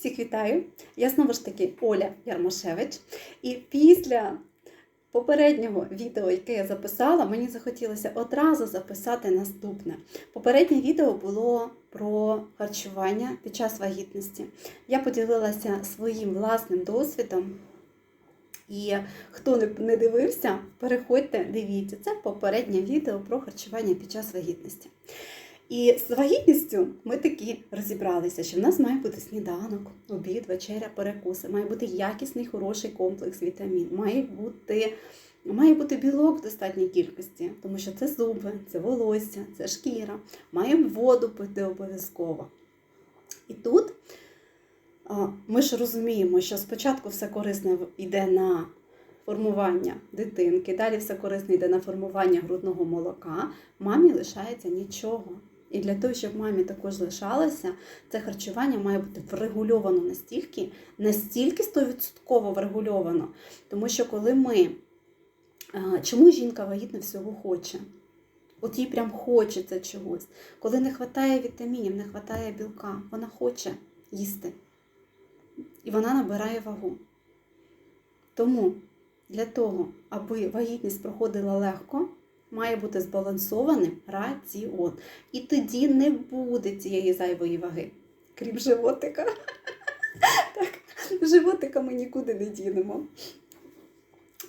Всіх вітаю! Я знову ж таки Оля Ярмошевич. І після попереднього відео, яке я записала, мені захотілося одразу записати наступне. Попереднє відео було про харчування під час вагітності. Я поділилася своїм власним досвідом. І хто не- дивився, переходьте, дивіться. Це попереднє відео про харчування під час вагітності. І з вагітністю ми таки розібралися, що в нас має бути сніданок, обід, вечеря, перекуси, має бути якісний, хороший комплекс вітамін, має бути, має бути білок в достатній кількості, тому що це зуби, це волосся, це шкіра, маємо воду пити обов'язково. І тут ми ж розуміємо, що спочатку все корисне йде на формування дитинки, далі все корисне йде на формування грудного молока, мамі лишається нічого. І для того, щоб мамі також лишалося, це харчування має бути врегульовано настільки, настільки 100% врегульовано. Тому що коли ми. Чому жінка вагітна всього хоче? От їй прям хочеться чогось. Коли не вистачає вітамінів, не вистачає білка, вона хоче їсти. І вона набирає вагу. Тому для того, аби вагітність проходила легко, має бути збалансованим раціон. І тоді не буде цієї зайвої ваги, крім животика. Так, животика ми нікуди не дінемо.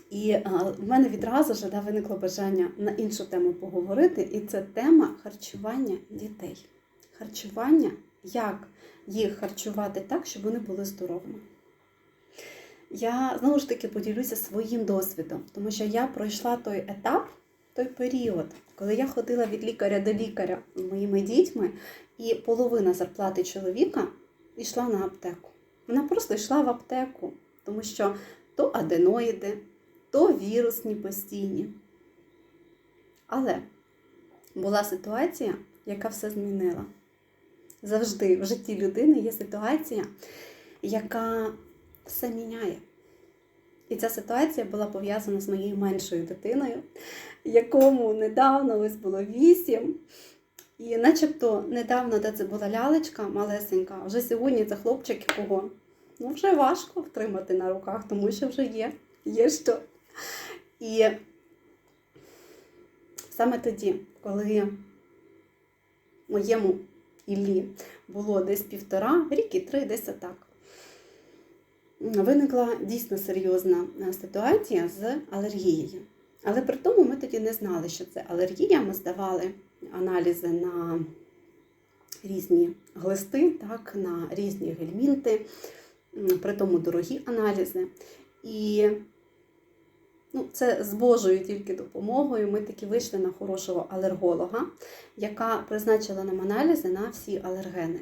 І в мене відразу ж виникло бажання на іншу тему поговорити, і це тема харчування дітей. Харчування, як їх харчувати так, щоб вони були здоровими. Я знову ж таки поділюся своїм досвідом, тому що я пройшла той етап, той період, коли я ходила від лікаря до лікаря моїми дітьми, і половина зарплати чоловіка йшла на аптеку. Вона просто йшла в аптеку, тому що то аденоїди, то вірусні постійні. Але була ситуація, яка все змінила. Завжди в житті людини є ситуація, яка все міняє. І ця ситуація була пов'язана з моєю меншою дитиною, якому недавно ось було вісім. І начебто недавно, де це була лялечка малесенька, вже сьогодні це хлопчик, якого ну, вже важко втримати на руках, тому що вже є, є що. І саме тоді, коли моєму Іллі було десь півтора, рік і три, десь отак виникла дійсно серйозна е, ситуація з алергією. Але при тому ми тоді не знали, що це алергія. Ми здавали аналізи на різні глисти, так, на різні гельмінти, при тому дорогі аналізи. І ну, це з Божою тільки допомогою ми таки вийшли на хорошого алерголога, яка призначила нам аналізи на всі алергени.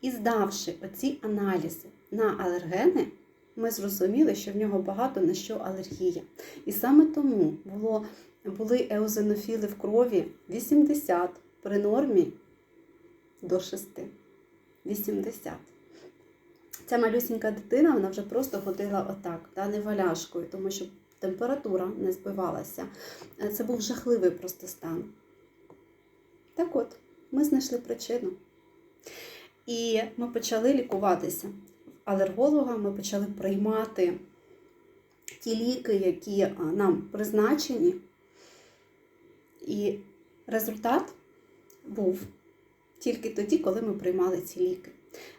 І здавши оці аналізи на алергени, ми зрозуміли, що в нього багато на що алергія. І саме тому було, були еозинофіли в крові 80 при нормі до 6. 80. Ця малюсінька дитина вона вже просто ходила отак, та, не валяшкою, тому що температура не збивалася. Е, Це був жахливий просто стан. Так от, ми знайшли причину. І ми почали лікуватися алерголога ми почали приймати ті ліки, які нам призначені. І результат був тільки тоді, коли ми приймали ці ліки.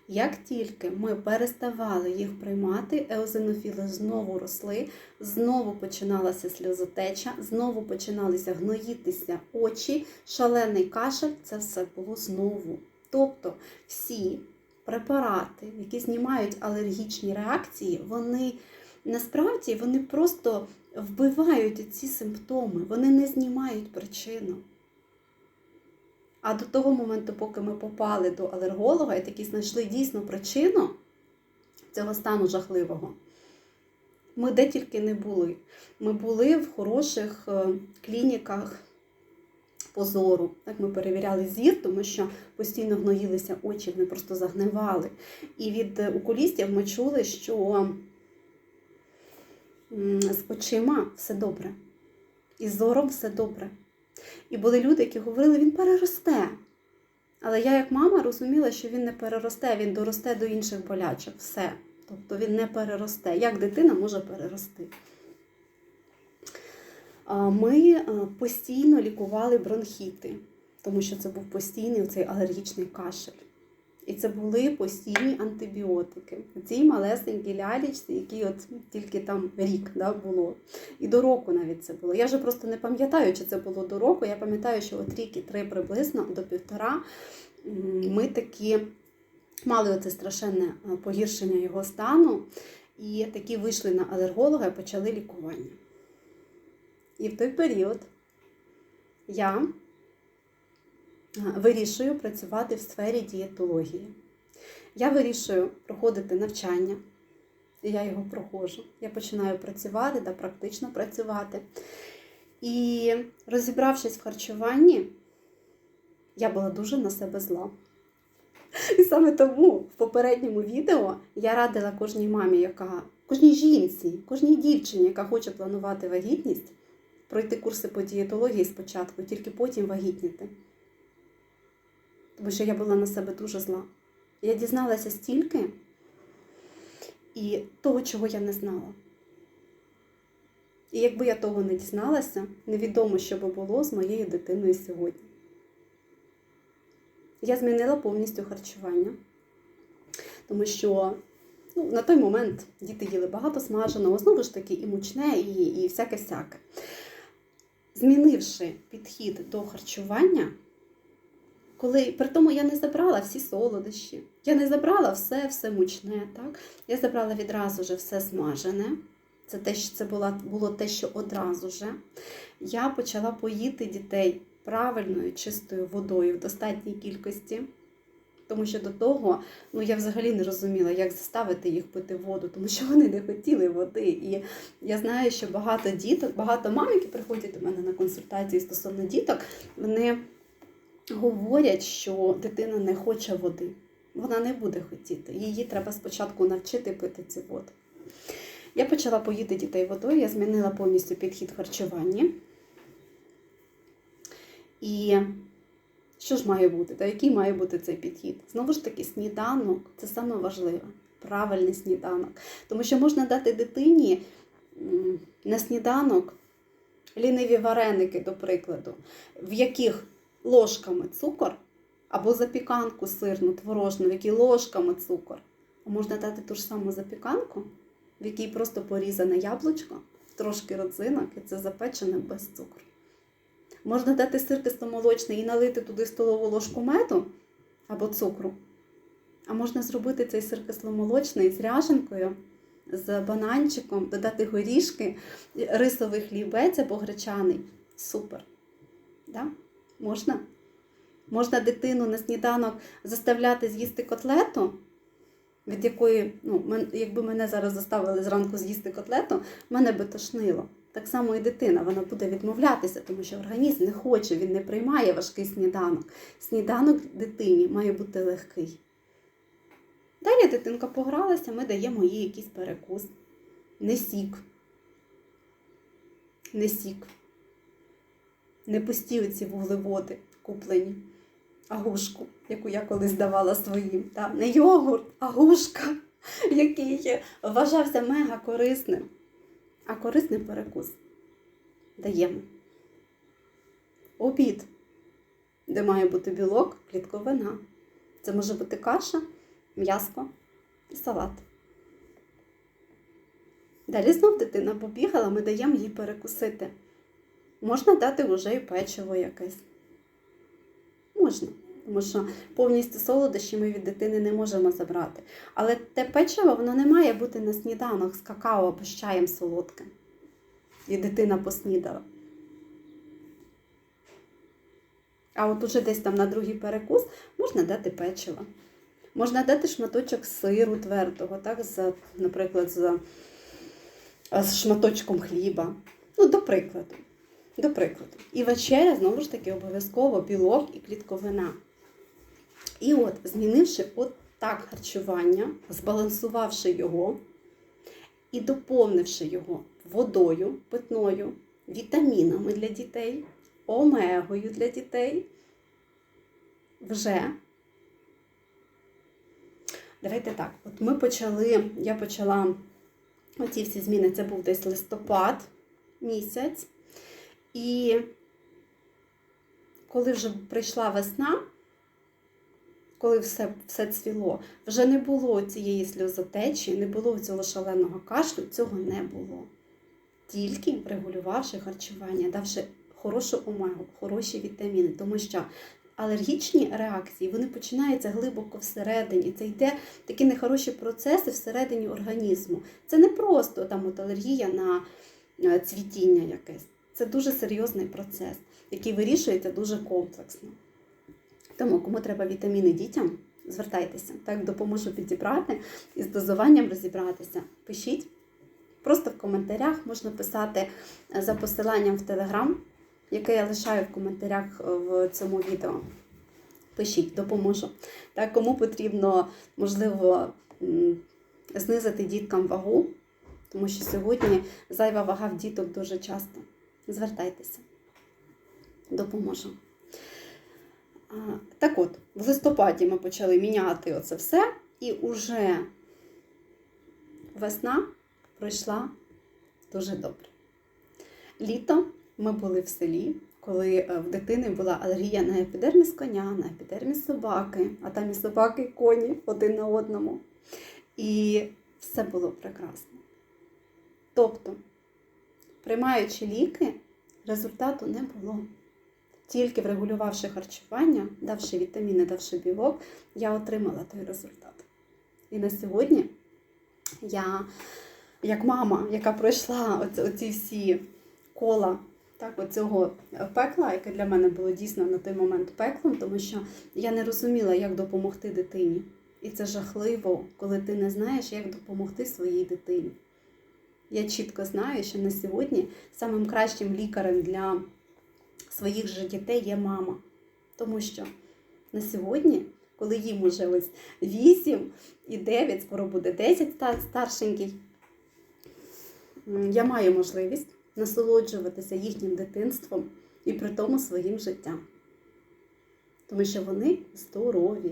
Як тільки ми переставали їх приймати, еозинофіли знову росли, знову починалася сльозотеча, знову починалися гноїтися очі, шалений кашель, це все було знову. Тобто всі препарати, які знімають алергічні реакції, вони насправді вони просто вбивають ці симптоми, вони не знімають причину. А до того моменту, поки ми попали до алерголога і таки знайшли дійсно причину цього стану жахливого, ми де тільки не були. Ми були в хороших е, клініках позору. Так ми перевіряли зір, тому що постійно гноїлися очі, вони просто загнивали. І від е, окулістів ми чули, що з очима все добре, і з зором все добре. І були люди, які говорили, він переросте. Але я, як мама, розуміла, що він не переросте, він доросте до інших болячок. Все. Тобто він не переросте. Як дитина може перерости? Ми постійно лікували бронхіти, тому що це був постійний цей алергічний кашель. І це були постійні антибіотики. Цій малесенькій лялічці, які от тільки там рік да, було. І до року навіть це було. Я вже просто не пам'ятаю, чи це було до року. Я пам'ятаю, що от рік і три приблизно до півтора ми такі мали оце страшенне погіршення його стану, і такі вийшли на алерголога і почали лікування. І в той період я вирішую працювати в сфері дієтології. Я вирішую проходити навчання, і я його проходжу. Я починаю працювати та практично працювати. І розібравшись в харчуванні, я була дуже на себе зла. І саме тому в попередньому відео я радила кожній мамі, яка кожній жінці, кожній дівчині, яка хоче планувати вагітність, пройти курси по дієтології спочатку, тільки потім вагітніти. Тому що я була на себе дуже зла. Я дізналася стільки і того, чого я не знала. І якби я того не дізналася, невідомо, що би було з моєю дитиною сьогодні. Я змінила повністю харчування, тому що ну, на той момент діти їли багато смаженого, знову ж таки, і мучне, і, і всяке-всяке. Змінивши підхід до харчування, коли при тому я не забрала всі солодощі, я не забрала все, все мучне. Так? Я забрала відразу вже все смажене. Це те, що це було, було те, що одразу же. Я почала поїти дітей правильною, чистою водою в достатній кількості. Тому що до того ну, я взагалі не розуміла, як заставити їх пити воду, тому що вони не хотіли води. І я знаю, що багато діток, багато мам, які приходять до мене на консультації стосовно діток, вони говорять, що дитина не хоче води. Вона не буде хотіти. Її треба спочатку навчити пити цю воду. Я почала поїти дітей водою, я змінила повністю підхід харчування. І що ж має бути? Та який має бути цей підхід? Знову ж таки, сніданок це саме важливе, правильний сніданок. Тому що можна дати дитині на сніданок ліниві вареники, до прикладу, в яких ложками цукор, або запіканку сирну, творожну, в якій ложками цукор. А можна дати ту ж саму запіканку, в якій просто порізане яблучко, трошки родзинок, і це запечене без цукру. Можна дати сир кисломолочний і налити туди столову ложку меду або цукру. А можна зробити цей сир кисломолочний з ряженкою, з бананчиком, додати горішки, рисовий хлібець або гречаний. Супер. Да? Можна? Можна дитину на сніданок заставляти з'їсти котлету, від якої, ну, якби мене зараз заставили зранку з'їсти котлету, мене би тошнило. Так само і дитина, вона буде відмовлятися, тому що організм не хоче, він не приймає важкий сніданок. Сніданок дитині має бути легкий. Далі дитинка погралася, ми даємо їй якийсь перекус. Не сік. Не сік. Не пусті оці вуглеводи куплені. Агушку, яку я колись давала своїм. Та? Не йогурт, а гушка, який вважався мега корисним. А корисний перекус даємо. Обід, де має бути білок, клітковина. Це може бути каша, м'яско і салат. Далі знов дитина побігала, ми даємо їй перекусити. Можна дати вже і печиво якесь. Можна, тому що повністю солодощі ми від дитини не можемо забрати. Але те печиво воно не має бути на сніданок з какао або з чаєм солодким. І дитина поснідала. А от уже десь там на другий перекус можна дати печиво. Можна дати шматочок сиру твердого, так, з, наприклад, з, з шматочком хліба. Ну, до прикладу. До прикладу. І вечеря, знову ж таки, обов'язково білок і клітковина. І от, змінивши от так харчування, збалансувавши його і доповнивши його водою питною, вітамінами для дітей, омегою для дітей, вже. Давайте так. От ми почали, я почала оці всі зміни, це був десь листопад місяць. І коли вже прийшла весна, коли все, все цвіло, вже не було цієї сльозотечі, не було цього шаленого кашлю, цього не було. Тільки врегулювавши харчування, давши хорошу омегу, хороші вітаміни, тому що алергічні реакції вони починаються глибоко всередині. Це йде такі нехороші процеси всередині організму. Це не просто там от алергія на е, цвітіння якесь. Це дуже серйозний процес, який вирішується дуже комплексно. Тому, кому треба вітаміни дітям, звертайтеся, так допоможу підібрати і з дозуванням розібратися. Пишіть. Просто в коментарях можна писати е, за посиланням в Телеграм, яке я лишаю в коментарях е, в цьому відео. Пишіть, допоможу. Так, кому потрібно, можливо, знизити діткам вагу, тому що сьогодні зайва вага в діток дуже часто. Звертайтеся, допоможу. Так от, в листопаді ми почали міняти оце все, і уже весна пройшла дуже добре. Літо ми були в селі, коли е, в дитини була алергія на епідерміс коня, на епідерміс собаки, а там і собаки, і коні один на одному. І все було прекрасно. Тобто, приймаючи ліки, результату не було. Тільки врегулювавши харчування, давши вітаміни, давши білок, я отримала той результат. І на сьогодні я, як мама, яка пройшла оці, всі кола так, оцього пекла, яке для мене було дійсно на той момент пеклом, тому що я не розуміла, як допомогти дитині. І це жахливо, коли ти не знаєш, як допомогти своїй дитині. Я чітко знаю, що на сьогодні самим кращим лікарем для своїх же дітей є мама. Тому що на сьогодні, коли їм уже ось 8 і 9, скоро буде 10 ста- старшенький, я маю можливість насолоджуватися їхнім дитинством і при тому своїм життям. Тому що вони здорові.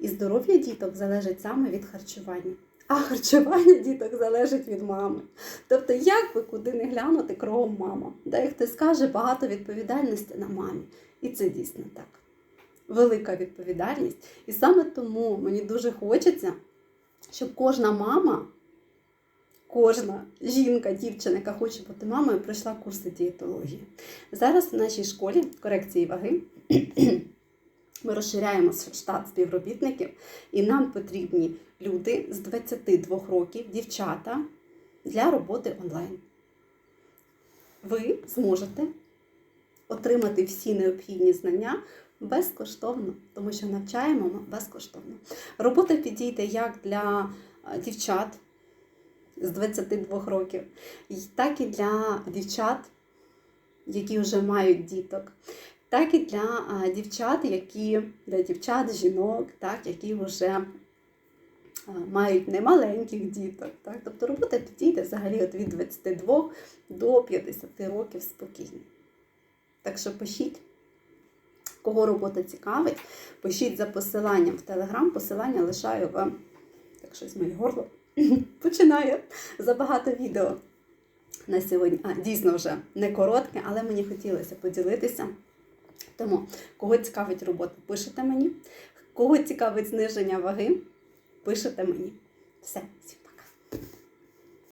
І здоров'я діток залежить саме від харчування. А харчування діток залежить від мами. Тобто, як ви куди не глянути, кругом мама. Да, як ти скаже, багато відповідальності на мамі. І це дійсно так. Велика відповідальність. І саме тому мені дуже хочеться, щоб кожна мама, кожна жінка, дівчина, яка хоче бути мамою, пройшла курси дієтології. Зараз в нашій школі корекції ваги. Ми розширяємо штат співробітників, і нам потрібні люди з 22 років, дівчата, для роботи онлайн. Ви зможете отримати всі необхідні знання безкоштовно, тому що навчаємо ми безкоштовно. Робота підійде як для е, дівчат з 22 років, так і для дівчат, які вже мають діток так і для дівчат, які для дівчат, жінок, так, які вже мають немаленьких діток. Так? Тобто робота підійде взагалі от від 22 до 50 років спокійно. Так що пишіть, кого робота цікавить, пишіть за посиланням в Телеграм, посилання лишаю вам. Так щось моє горло починає забагато відео на сьогодні. А, дійсно вже не коротке, але мені хотілося поділитися. Тому, кого цікавить робота, пишете мені. Кого цікавить зниження ваги, пишете мені. Все.